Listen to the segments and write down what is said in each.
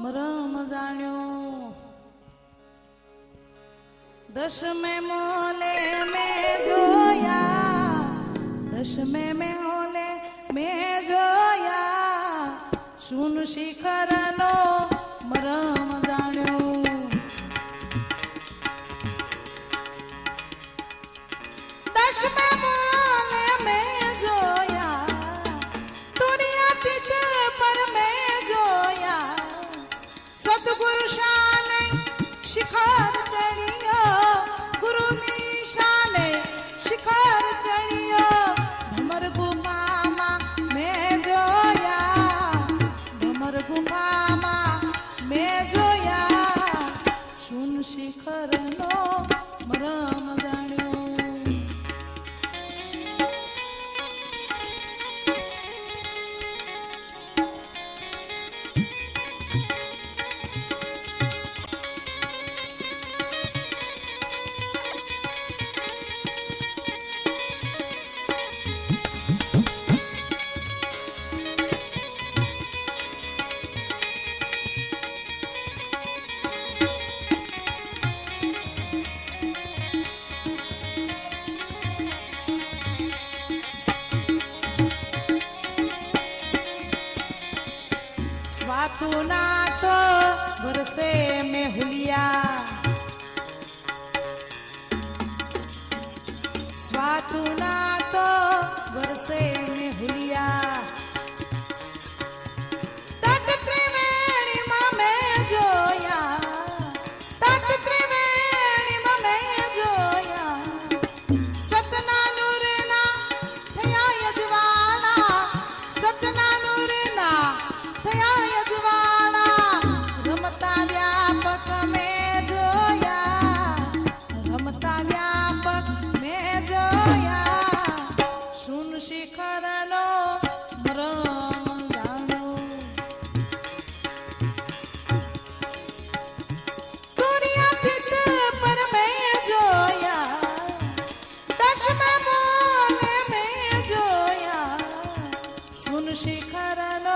મરમ જાણ્યો. દશમે Moll મે જોયા. દશમે મે હોલે મે જોયા. સુન શિખરનો મરમ જાણ્યો. દશમે Moll મેં ગુફામાં મેં જોયા સુન શિખરનો મરમ सुना तो गुरसे में हुलिया। स्वातुना শিখরণ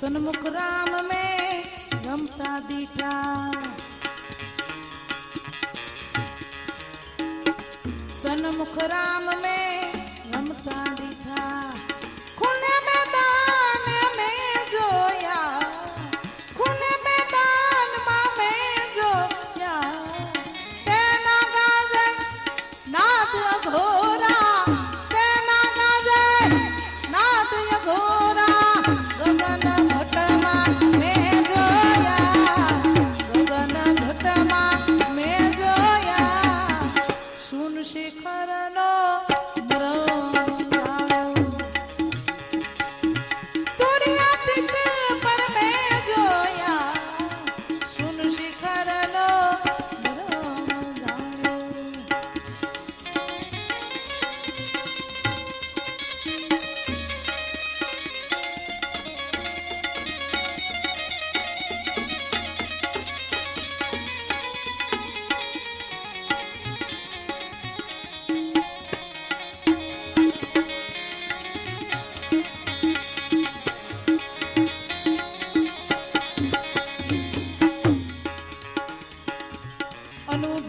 સન્મુખ રામ में રમતા દીઠા. સન્મુખ રામ में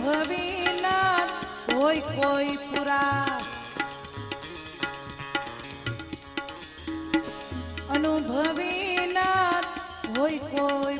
અનુભવી હોય કોઈ પુરા અનુભવી ના હોય કોઈ